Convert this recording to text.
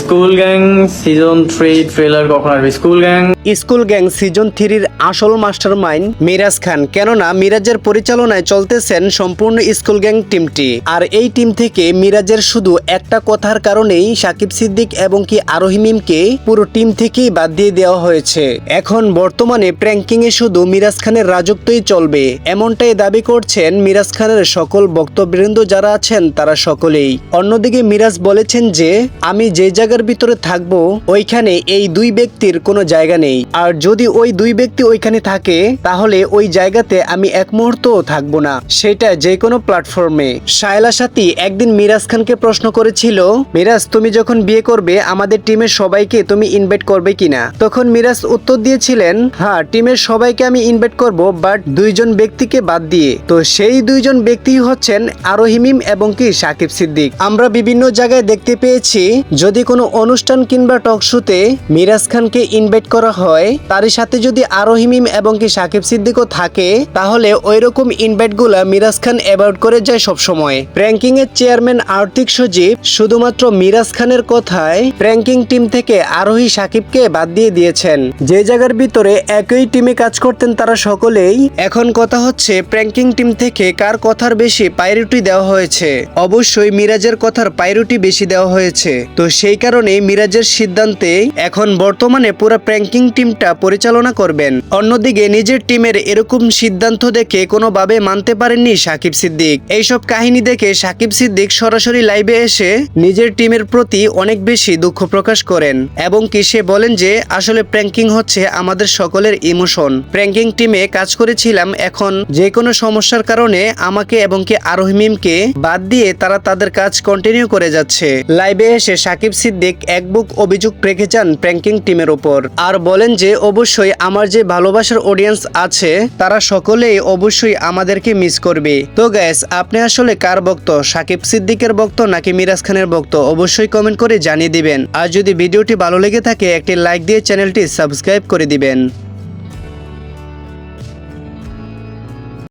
School gang season three trailer কখন আসবে? School gang? School gang season থ্রির আসল মাস্টার মাইন্ড মিরাজ খান, কেননা মিরাজের পরিচালনায় চলতেছেন সম্পূর্ণ স্কুল গ্যাং টিমটি। আর এই টিম থেকে মিরাজের শুধু একটা কথার কারণেই সাকিব সিদ্দিক এবং কি আরোহী মিমকে পুরো টিম থেকেই বাদ দিয়ে দেওয়া হয়েছে। এখন বর্তমানে প্র্যাঙ্কিং এ শুধু মিরাজ খানের রাজত্বই চলবে, এমনটাই দাবি করছেন মিরাজ খানের সকল বক্তবৃন্দ যারা আছেন তারা সকলেই। অন্যদিকে মিরাজ বলেছেন যে, আমি যে জায়গার ভিতরে থাকব, ওইখানে এই দুই ব্যক্তির কোনো জায়গা নেই। আর যদি ওই দুই ব্যক্তি ওইখানে থাকে, তাহলে ওই জায়গাতে আমি এক মুহূর্তও থাকব না। সেটা যে কোনো প্ল্যাটফর্মে। শায়লা সাথী একদিন মিরাজ খানকে প্রশ্ন করেছিল, মিরাজ, তুমি যখন বিয়ে করবে, আমাদের টিমের সবাইকে তুমি ইনভাইট করবে কিনা? তখন মিরাজ উত্তর দিয়েছিলেন হ্যাঁ টিমের সবাইকে আমি ইনভাইট করব বাট দুইজন ব্যক্তিকে বাদ দিয়ে। তো সেই দুইজন ব্যক্তি হচ্ছেন আরোহিমিম এবং কি সাকিব সিদ্দিক। আমরা বিভিন্ন জায়গায় দেখতে পেয়েছি যদি কোনো অনুষ্ঠান কিংবা টক শোতে মিরাজ খানকে ইনভাইট করা হয়, তারই সাথে যদি আরোহিমিম এবং কি সাকিব সিদ্দিকও থাকে, তাহলে ওই রকম ইনভাইটগুলা মিরাজ খান অ্যাভয়েড করে যায় সবসময়। প্র্যাঙ্কিং এর চেয়ারম্যান আর্থিক সচিব শুধুমাত্র মিরাজ খানের কথায় প্র্যাঙ্কিং টিম থেকে আরোহী সাকিবকে বাদ দিয়ে দিয়েছেন। যে জায়গার ভিতরে একই টিমে কাজ করতেন তারা সকলেই, এখন কথা হচ্ছে প্র্যাঙ্কিং টিম থেকে কার কথার বেশি প্রায়োরিটি দেওয়া হয়েছে। অবশ্যই মিরাজের কথার প্রায়োরিটি বেশি দেওয়া হয়েছে। তো সেই কারণে মিরাজের সিদ্ধান্তে এখন বর্তমানে পুরো প্র্যাঙ্কিং টিমটা পরিচালনা করবেন। অন্যদিকে নিজের টিমের এরকম সিদ্ধান্ত দেখে কোনোভাবে মানতে পারেননি সাকিব সিদ্দিক। এইসব কাহিনী দেখে সাকিব সিদ্দিক সরাসরি লাইভে এসে নিজের টিমের প্রতি অনেক বেশি দুঃখ প্রকাশ করেন এবং কি সে বলেন যে, আসলে প্র্যাঙ্কিং হচ্ছে আমাদের সকলের ইমোশন। প্র্যাঙ্কিং টিমে কাজ করেছিলাম, এখন যে কোনো সমস্যার কারণে আমাকে এবং কি আরোহিমিমকে বাদ দিয়ে তারা তাদের কাজ কন্টিনিউ করে যাচ্ছে। লাইভে এসে সাকিব সিদ্দিক এক বুক অভিযোগ রেখে যান প্র্যাঙ্কিং টিমের ওপর। আর বলেন যে, অবশ্যই আমার যে ভালোবাসার অডিয়েন্স আছে, তারা সকলেই অবশ্যই আমাদেরকে মিস করবে। তো গ্যাস আপনি আসলে কার বক্ত সাকিব সিদ্দিকের বক্ত নাকি মিরাজ খানের বক্ত অবশ্যই কমেন্ট করে জানিয়ে দিবেন। আর যদি ভিডিওটি ভালো লেগে থাকে, একটি লাইক দিয়ে চ্যানেলটি সাবস্ক্রাইব করে দিবেন।